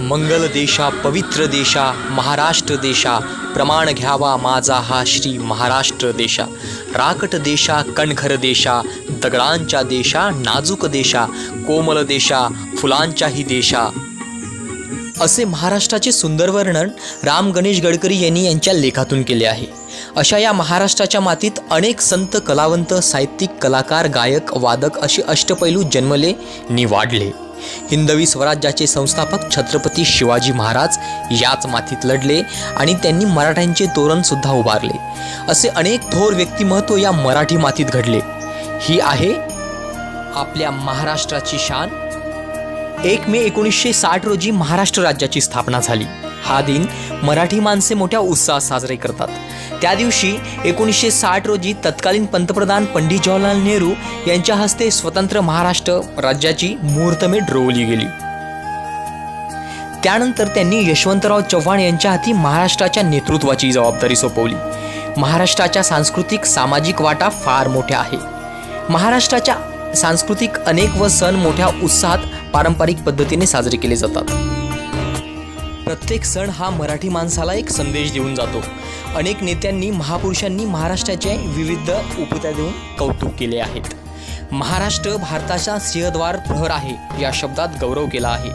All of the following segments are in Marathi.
मंगल देशा पवित्र देशा महाराष्ट्र देशा प्रमाण घ्यावा माझा हा श्री महाराष्ट्र देशा. राकट देशा कणखर देशा दगडांच्या देशा नाजूक देशा कोमल देशा फुलांच्याही देशा. असे महाराष्ट्राचे सुंदर वर्णन राम गणेश गडकरी यांनी यांच्या लेखातून केले आहे. अशा या महाराष्ट्राच्या मातीत अनेक संत कलावंत साहित्यिक कलाकार गायक वादक असे अष्टपैलू जन्मले नि वाढले हिंदवी स्वराज्याचे संस्थापक छत्रपती शिवाजी महाराज याच मातीत लढले आणि त्यांनी मराठ्यांचे तोरण सुद्धा उभारले. असे अनेक थोर व्यक्तिमत्व या मराठी मातीत घडले. ही आहे आपल्या महाराष्ट्राची शान. एक मे एकोणीसशे साठ रोजी महाराष्ट्र राज्याची स्थापना झाली. हा दिन मराठी माणसे मोठ्या उत्साहात साजरे करतात. त्या दिवशी एकोणीसशे साठ रोजी तत्कालीन पंतप्रधान पंडित जवाहरलाल नेहरू यांच्या हस्ते स्वतंत्र महाराष्ट्र राज्याची मुहूर्तमेढ रोवली गेली. त्यानंतर त्यांनी यशवंतराव चव्हाण यांच्या हाती महाराष्ट्राच्या नेतृत्वाची जबाबदारी सोपवली. महाराष्ट्राच्या सांस्कृतिक सामाजिक वाटा फार मोठ्या आहे. महाराष्ट्राच्या सांस्कृतिक अनेक व सण मोठ्या उत्साहात पारंपरिक पद्धतीने साजरे केले जातात. प्रत्येक सण हा मराठी माणसाला एक संदेश देऊन जातो. अनेक नेत्यांनी महापुरुषांनी महाराष्ट्राचे विविध उपत्या देऊन कौतुक केले आहेत. महाराष्ट्र भारताचा सिंहद्वार प्रहर आहे या शब्दात गौरव केला आहे.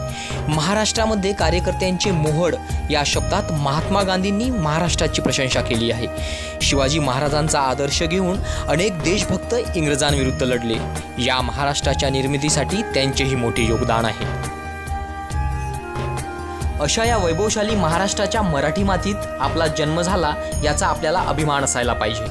महाराष्ट्रामध्ये कार्यकर्त्यांचे मोहड या शब्दात महात्मा गांधींनी महाराष्ट्राची प्रशंसा केली आहे. शिवाजी महाराजांचा आदर्श घेऊन अनेक देशभक्त इंग्रजांविरुद्ध लढले. या महाराष्ट्राच्या निर्मितीसाठी त्यांचेही मोठे योगदान आहे. अशा या वैभवशाली महाराष्ट्राच्या मराठी मातीत आपला जन्म झाला याचा आपल्याला अभिमान असायला पाहिजे.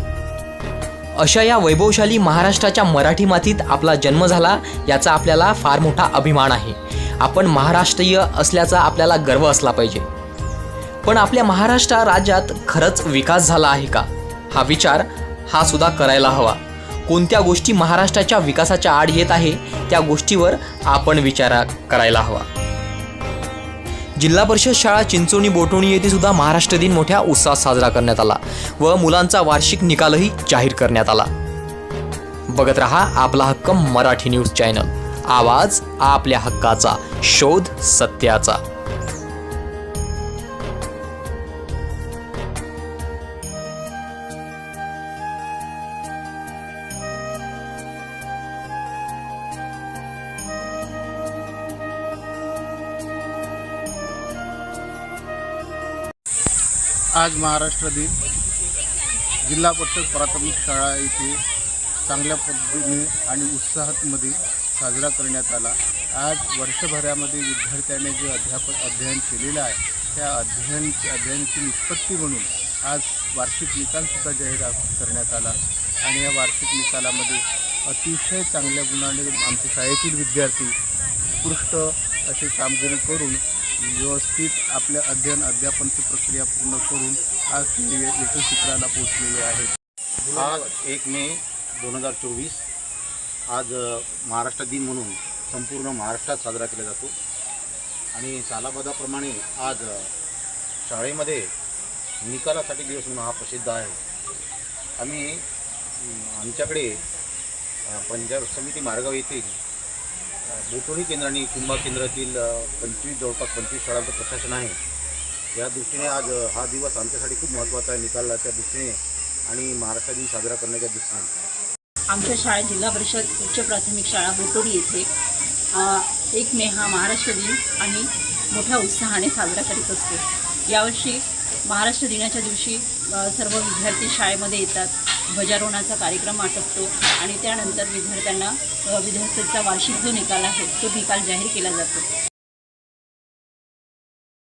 अशा या वैभवशाली महाराष्ट्राच्या मराठी मातीत आपला जन्म झाला याचा आपल्याला फार मोठा अभिमान आहे. आपण महाराष्ट्रीय असल्याचा आपल्याला गर्व असला पाहिजे. पण आपल्या महाराष्ट्र राज्यात खरंच विकास झाला आहे का? हा विचार हा सुद्धा करायला हवा. कोणत्या गोष्टी महाराष्ट्राच्या विकासाच्या आड येत आहे त्या गोष्टीवर आपण विचार करायला हवा. जिल्हा परिषद शाळा चिंचोणी बोटोणी येथे सुद्धा महाराष्ट्र दिन मोठ्या उत्साहात साजरा करण्यात आला व मुलांचा वार्षिक निकालही जाहीर करण्यात आला. बघत रहा आपला हक्क मराठी न्यूज चॅनल. आवाज आपल्या हक्काचा शोध सत्याचा. आज महाराष्ट्र दिन. जिल्हा परिषद प्राथमिक शाळा येथे चांगल्या पद्धतीने आणि उत्साहातमध्ये साजरा करण्यात आला. आज वर्षभरामध्ये विद्यार्थ्याने जे अध्यापन अध्ययन केलेलं आहे त्या अध्ययन अध्ययनाची निष्पत्ती म्हणून आज वार्षिक निकालसुद्धा जाहीर करण्यात आला. आणि या वार्षिक निकालामध्ये अतिशय चांगल्या गुणाने आमच्या शाळेतील विद्यार्थी उत्कृष्ट अशी कामगिरी करून व्यवस्थित आपल्या अध्ययन अध्यापनची प्रक्रिया पूर्ण करून आज ते यशस्वीत्राला पोहोचलेले आहेत. आज एक मे दोन हजार चोवीस आज महाराष्ट्र दिन म्हणून संपूर्ण महाराष्ट्रात साजरा केला जातो. आणि सालाबादाप्रमाणे आज शाळेमध्ये निकालासाठी दिवस म्हणून हा प्रसिद्ध आहे. आम्ही आमच्याकडे पंजाब समिती मार्गाव येथील अ, केंद्र आणि कुंभा केंद्रातील पंचवीस जवळपास पंचवीस शाळांचं प्रशासन आहे. या दृष्टीने आज हा दिवस आमच्यासाठी खूप महत्त्वाचा आहे निकालाच्या दृष्टीने आणि महाराष्ट्र दिन साजरा करण्याच्या दृष्टीने. आमच्या शाळेत जिल्हा परिषद उच्च प्राथमिक शाळा बोटोडी येथे एक मे हा महाराष्ट्र दिन आणि मोठ्या उत्साहाने साजरा करीत असतो. यावर्षी महाराष्ट्र दिनाच्या दिवशी सर्व विद्यार्थी शाळेमध्ये येतात. ध्वजारोहणाचा कार्यक्रम आटपतो आणि त्यानंतर विद्यार्थ्यांना विद्यार्थ्यांचा वार्षिक जो निकाल आहे तो निकाल जाहीर केला जातो.